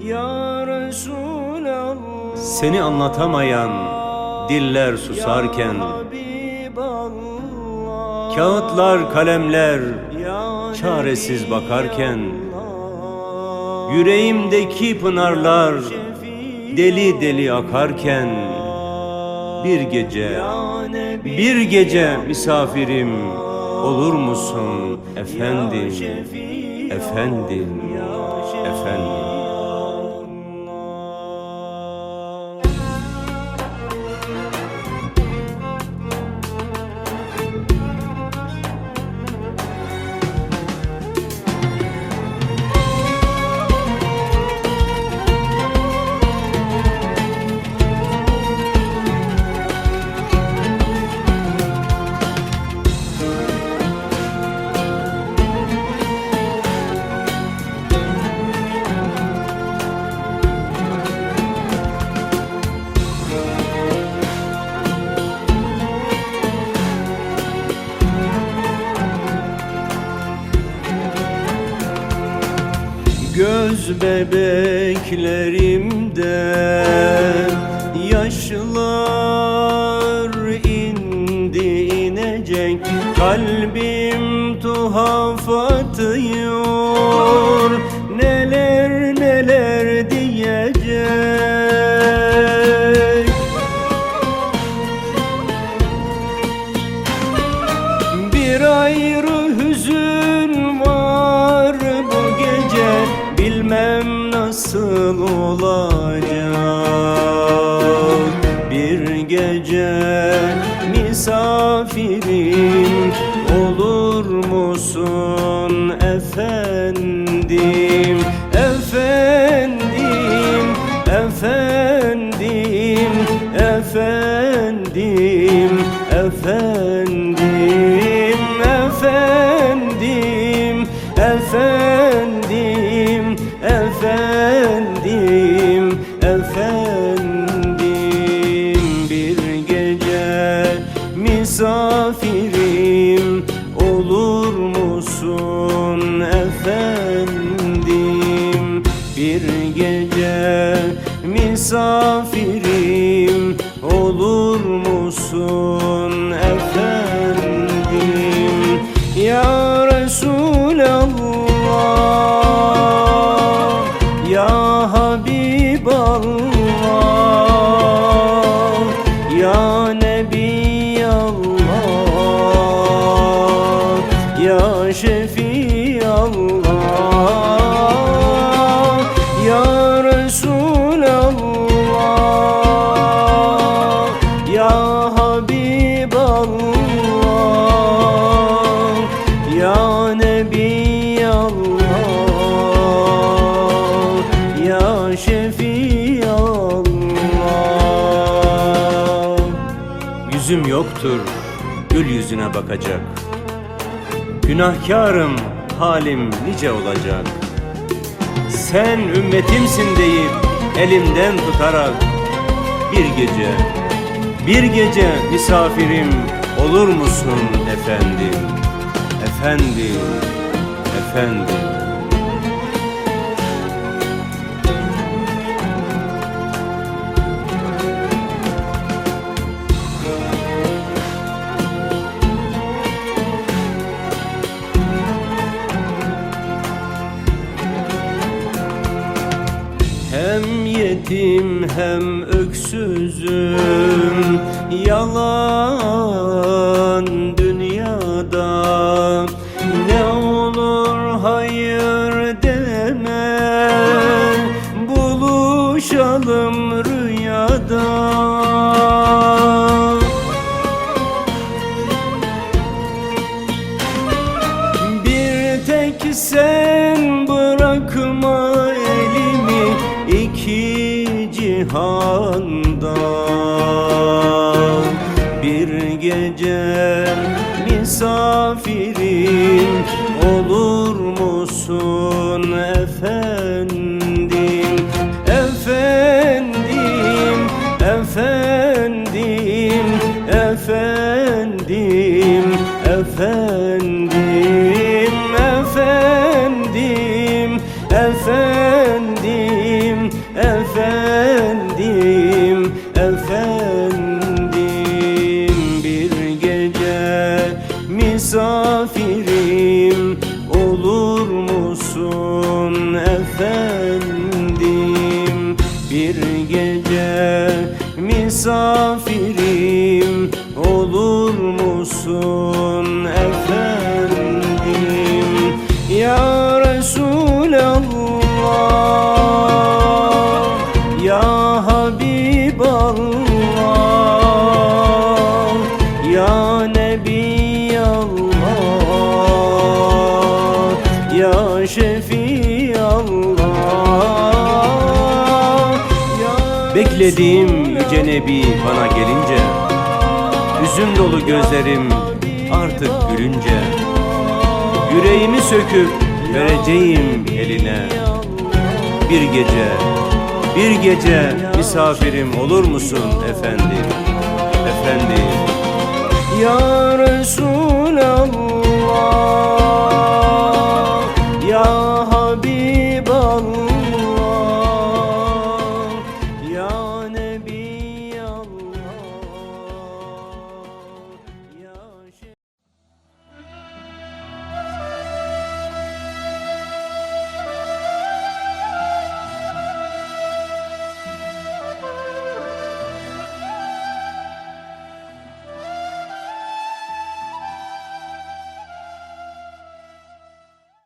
Ya Resulallah. Seni anlatamayan diller susarken Kağıtlar, kalemler çaresiz bakarken Yüreğimdeki pınarlar deli deli akarken Bir gece, bir gece misafirim olur musun? Efendim, efendim. Göz bebeklerimde yaşlar indi inecek. Kalbim tuhaf atıyor neler neler diyecek. Bir ayrı nasıl olacak? Bir gece misafirim olur musun efendim? Efendim, efendim, efendim, efendim, bir gece misafirim olur musun efendim? Ya Resulallah ya Habiballah ya Nebiyallah ya Şefiallah yoktur gül yüzüne bakacak. Günahkarım halim nice olacak. Sen ümmetimsin deyip elimden tutarak Bir gece, bir gece misafirim olur musun efendim? Efendim, efendim hem öksüzüm. Yalan dünyada. Ne olur hayır deme. Buluşalım cihanda. Bir gece misafirim olur musun efendim? Efendim, efendim, efendim, efendim, misafirim olur musun efendim? Bir gece misafirim olur musun Beklediğim yüce nebi bana gelince Hüzün dolu gözlerim artık gülünce Yüreğimi söküp vereceğim eline. Bir gece, bir gece misafirim olur musun efendim? Efendim. Ya